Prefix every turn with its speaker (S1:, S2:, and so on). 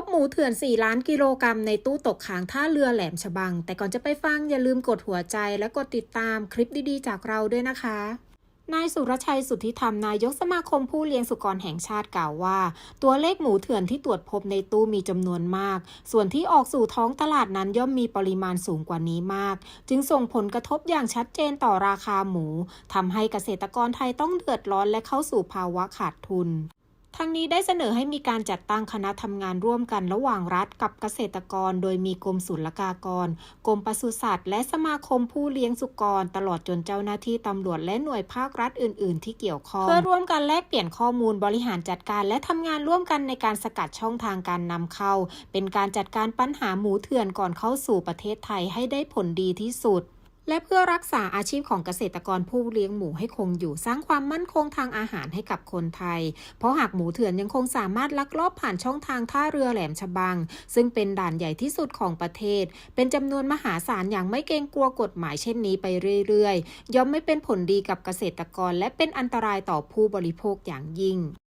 S1: บหมูเถื่อน 4 ล้านกิโลกรัมในตู้ตกค้างท่าเรือแหลมฉบัง แต่ก่อนจะไปฟังอย่าลืมกดหัวใจและกดติดตามคลิปดีๆ จากเราด้วยนะคะนายสุรชัยสุทธิธรรมนายกสมาคมผู้เลี้ยงสุกรแห่งชาติกล่าวว่า ตัวเลขหมูเถื่อนที่ตรวจพบในตู้มีจำนวนมาก ส่วนที่ออกสู่ท้องตลาดนั้นย่อมมีปริมาณสูงกว่านี้มาก จึงส่งผลกระทบอย่างชัดเจนต่อราคาหมูทำให้เกษตรกรไทยต้องเดือดร้อนและเข้าสู่ภาวะขาดทุน ทั้งนี้ได้เสนอให้มีการจัดตั้งคณะทำงานร่วมกันระหว่างรัฐกับเกษตรกร โดยมีกรมศุลกากร กรมปศุสัตว์ และสมาคมผู้เลี้ยงสุกร ตลอดจนเจ้าหน้าที่ตำรวจและหน่วยภาครัฐอื่น ๆ ที่เกี่ยวข้อง เพื่อร่วมกันแลกเปลี่ยนข้อมูลบริหารจัดการ และทำงานร่วมกันในการสกัดช่องทางการนำเข้า เป็นการจัดการปัญหาหมูเถื่อนก่อนเข้าสู่ประเทศไทยให้ได้ผลดีที่สุด และเพื่อรักษาอาชีพของเกษตรกรผู้เลี้ยงหมูให้คงอยู่สร้างความมั่นคงทางอาหารให้กับคนไทย เพราะหากหมูเถื่อนยังคงสามารถลักลอบผ่านช่องทางท่าเรือแหลมฉบัง ซึ่งเป็นด่านใหญ่ที่สุดของประเทศ เป็นจำนวนมหาศาลอย่างไม่เกรงกลัวกฎหมายเช่นนี้ไปเรื่อยๆ ย่อมไม่เป็นผลดีกับเกษตรกร และเป็นอันตรายต่อผู้บริโภคอย่างยิ่ง